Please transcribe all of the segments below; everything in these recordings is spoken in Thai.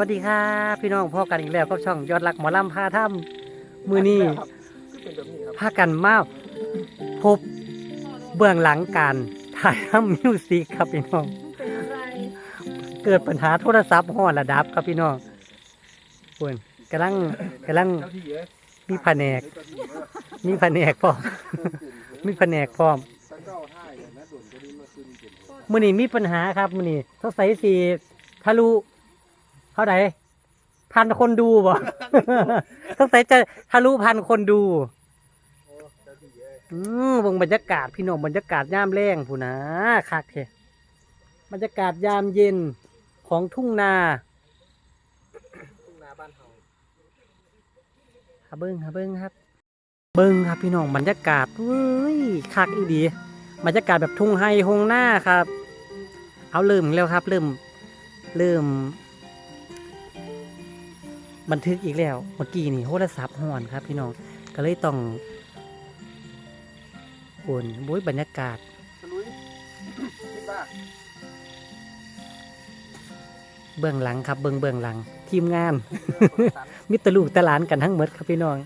วัสดีครับพี่น้องพ่อกันอีกแล้วกับช่องยอดรักหมอลำพาถ้ำมือนี้เป็นแบบนี้ครับพากันมาพบเบื้องหลังการถ่ายทำมิวสิกครับพี่น้อง เกิดปัญหาโทรศัพท์ห้อระดับครับพี่น้องเพื่อนกำลังกำลังมีแผนก มีแผนกพร้อมมีแผนกพร้อมตั้งเก้าห้าอย่างนั้นโดนก็นี้มาขึ้นเก็บมือนี้มีปัญหาครับมือนี้สงสัยสีทะลุ ท่าไหร่พันคนดูบ่สงสัยจะทะลุพันคนดูโอ้เจ้าที่เอ้ยอืมวงบรรยากาศพี่น้องบรรยากาศยามแรงผู้นะคักเทบรรยากาศยามเย็นของทุ่งนาทุ่งนาบ้านเฮาฮะเบิ้งฮะเบิ้งครับ เบิ้งครับพี่น้องบรรยากาศเว้ยคักอีดีบรรยากาศแบบทุ่งไฮทงหน้าครับ เอาเริ่มแล้วครับ เริ่มเริ่ม บันทึกอีกแล้ว เมื่อกี้นี่โทรศัพท์ห่อนครับ พี่น้องก็เลยต้องโอนบุ้ยบรรยากาศสลุยคิดว่าเบื้องหลังครับ เบื้องเบื้องหลัง ทีมงาน มิตรลูกตะหลานกันทั้งหมดครับพี่น้อง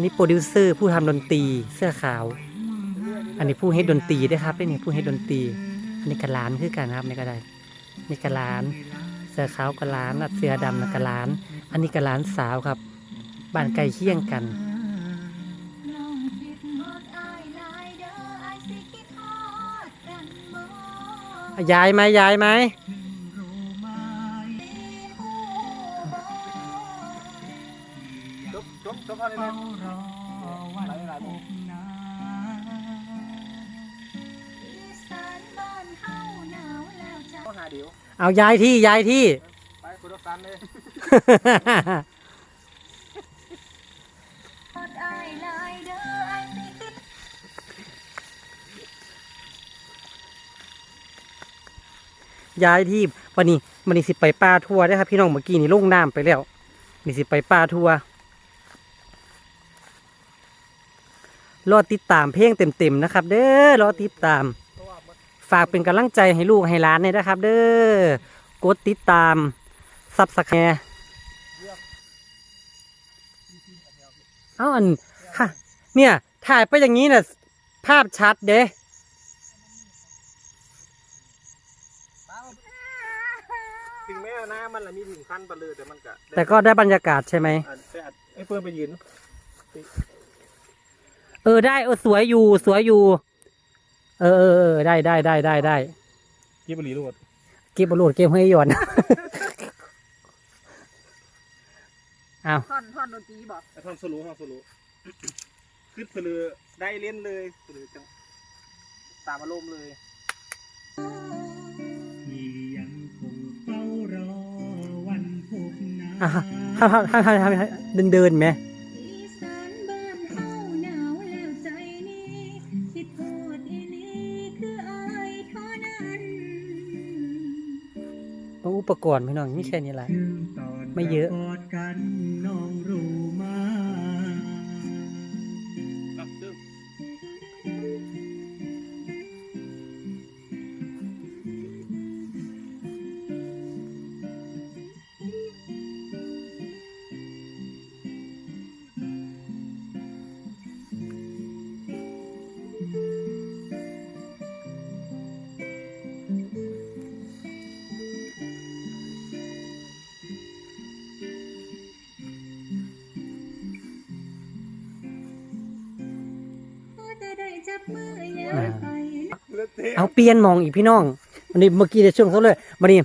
นนี้โปรดิวเซอร์ผู้ทำดนตรีเสื้อขาว อันนี้ผู้ให้ดนตรีด้วยครับนี่ผู้ให้ดนตรี อันนี้กระลานคือกันครับนี่ก็ได้นี่กระลาน เสื้อขาวกระลานอะเสื้อดำนะกระลาน อันนี้กระลานสาวครับ บ้านไกลเคียงกันน้องคิดฮอดอายหลายเด้ออายสิคิดฮอดกันบ่ย้ายไหมย้ายไหม เดี๋ยวเอาย้ายที่ย้ายที่ ไปคุณรถซันเลยฮอดอายหลายเด้ออายสิคิดย้ายที่วันนี้วันนี้สิไปป่าทัวร์ได้อครับพี่น้องเมื่อกี้นี่ลงน้ำไปแล้วนี่สิไปป่าทัวร์รอติดตามเพลงเต็มๆนะครับ เด้อรอติดตาม ฝากเป็นกำลังใจให้ลูกให้หลานเลยนะครับ เด้อกดติดตามซับสแคร์เอาอันค่ะ เนี่ยถ่ายไปอย่างนี้น่ะภาพชัดเด้ถึงแม้หน้ามันละมีถึงขั้นไปเลยแต่มันก็แต่ก็ได้บรรยากาศใช่ไหมอันแต่อันไอ้เพื่อนไปยืน เออได้เออสวยอยู่สวยอยู่ เออเออเออได้ได้ได้ได้ได้กี่บรีรูดเก็บบอลลูนเก็บให้หย่อนเอาท่อนท่อนดนตรีบอกไอ้ท่อนสโลุท่อนสโลุขึ้นไปเลยได้เล่นเลยไปเลยจังตามอารมณ์เลยอะถ้าถ้าถ้าถ้าถ้าเดินเดินไหม องอุปกรณ์พี่น้องไม่ใช่นี่แหละไม่เยอะ อยาไปเลือดเตะเอาเปลี่ยนหมองอีกพี่น้องวันนี้เมื่อกี้ในช่วงเขาเลยวันนี้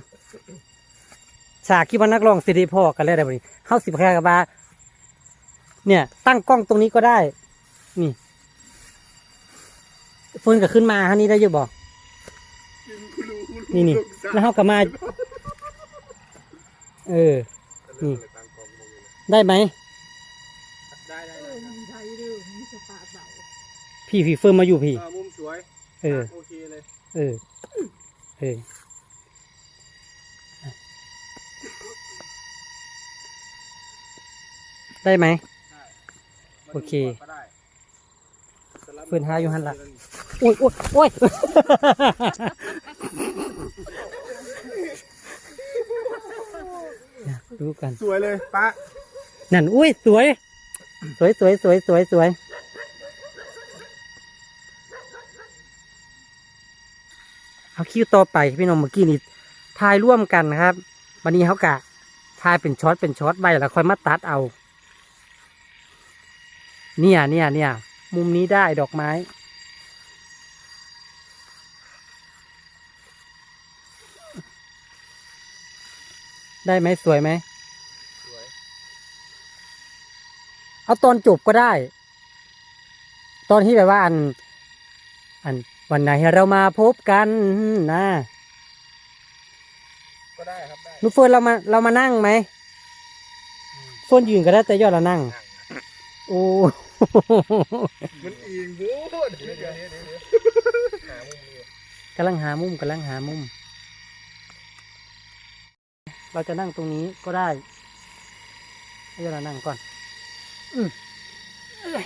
ฉากคิดว่านักร้องสิริพ่อกันแล้วได้วันนี้เข้าสิบแค่กับว่าเนี่ย ตั้งกล้องตรงนี้ก็ได้ นี่เฟิร์นก็ขึ้นมาฮะนี่ได้อยังบอก นี่นี่แล้วเขาก็มา เออ นี่ ได้ไหม ได้ได้ เอ ได้ อมีไทยเด้อมีสปาเบา พี่พี่เฟิร์มมาอยู่พี่เออมุมสวยเออ โอเคเลย เออ เออได้ไหมได้โอเคก็ได้เฟิร์นหาอยู่หั่นล่ะโอ้ยโอ้ยโอ้ยดูกัน สวยเลยป้านั่น อุ้ย สวย สวยสวยสวยสวยสวย คิวต่อไปพี่น้องเมื่อกี้นี่ทายร่วมกันนะครับวันนี้เขากะทายเป็นช็อตเป็นช็อตไปแล้วค่อยมาตัดเอา เนี่ยเนี่ยเนี่ยมุมนี้ได้ดอกไม้ได้ไหมสวยไหมสวย เอาตอนจบก็ได้ ตอนที่แบบว่าอัน อัน วันไหนเรามาพบกันนะก็ได้ครับได้นุกเฟิร์นเรามาเรามานั่งไหมเฟิร์นยืนก็ได้แต่ยอดเรานั่ง โอ้ มันอิงบูดเดี๋ยวเดี๋ยวเดี๋ยวเดี๋ยวหามุมนี้กำลังหามุมกำลังหามุม เราจะนั่งตรงนี้ก็ได้ให้เรานั่งก่อนอืมเอ้ย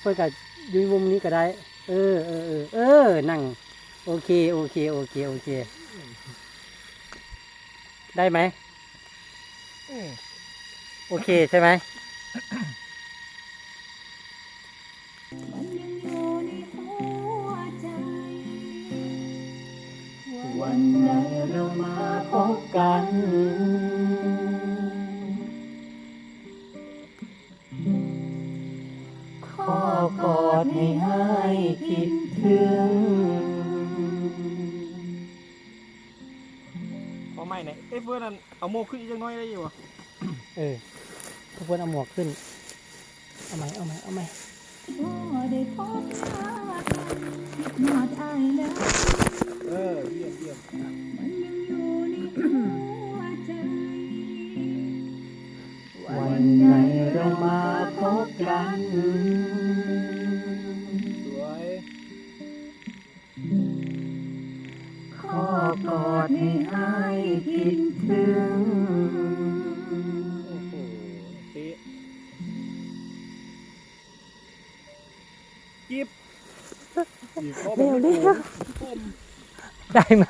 เพื่อนกับยืนมุมนี้ก็ได้ เออเออเออเออ นั่ง โอเค โอเค โอเค โอเค ได้ไหม โอเคใช่ไหมมันในหัวใจวันไหนเรามาพบกัน เอาไม่ไหนเอ้ยเพื่อนนั่นเอาโมขึ้นอีกจังน้อยได้อยู่วะเออทุกคนเอาหมวกขึ้น เอาไหมเอาไหมเอาไหมก็ได้พบหน้ากันหอดอายแล้ว เออเยี่ยมเยี่ยม มันยังอยู่ใน กิ๊บอีกข้อเร็วเร็วผมได้ไหม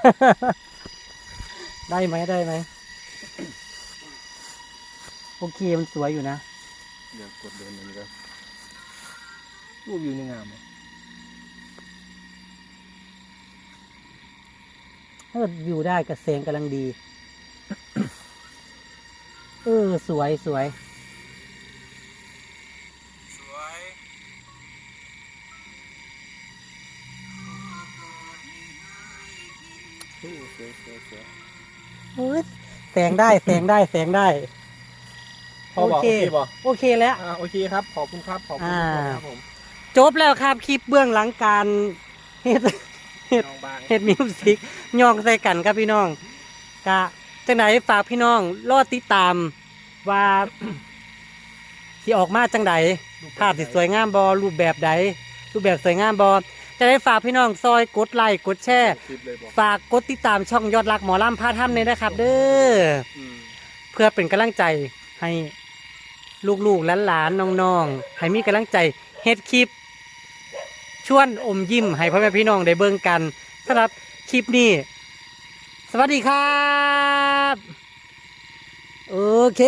ได้ไหมได้ไหมโอเคมันสวยอยู่นะเดี๋ยวกดเดินมันก็รูปอยู่ในงามอะถ้าเกิดอยู่ได้กับแสงกำลังดี เออ สวยสวย สวยสวยสวยสวยเฮ้ยแสงได้แสงได้แสงได้ พอบอกโอเคบอกโอเคแล้ว อ่าโอเคครับ ขอบคุณครับ ขอบคุณอ่า ครับผมจบแล้วครับคลิปเบื้องหลังการเฮ็ด เฮ็ด น้องบางเฮ็ดมิวสิกย่องใส่กันครับพี่น้องกะจังไหนฝากพี่น้องรอติดตามว่า สิออกมาจังใดภาพสิสวยงามบอรูปแบบใดรูปแบบสวยงามบอ จะได้ฝากพี่น้องซอยกดไลค์กดแชร์คลิปเลยบอกฝากกดติดตามช่องยอดรักหมอลำพาถ้ำเลยนะครับ เด้ออืมเพื่อเป็นกำลังใจให้ลูกๆหลานๆน้องๆให้มีกำลังใจเฮ็ดคลิป ชวนอมยิ้มให้พ่อแม่พี่น้องได้เบิ่งกันสำหรับคลิปนี้ สวัสดีครับ โอเค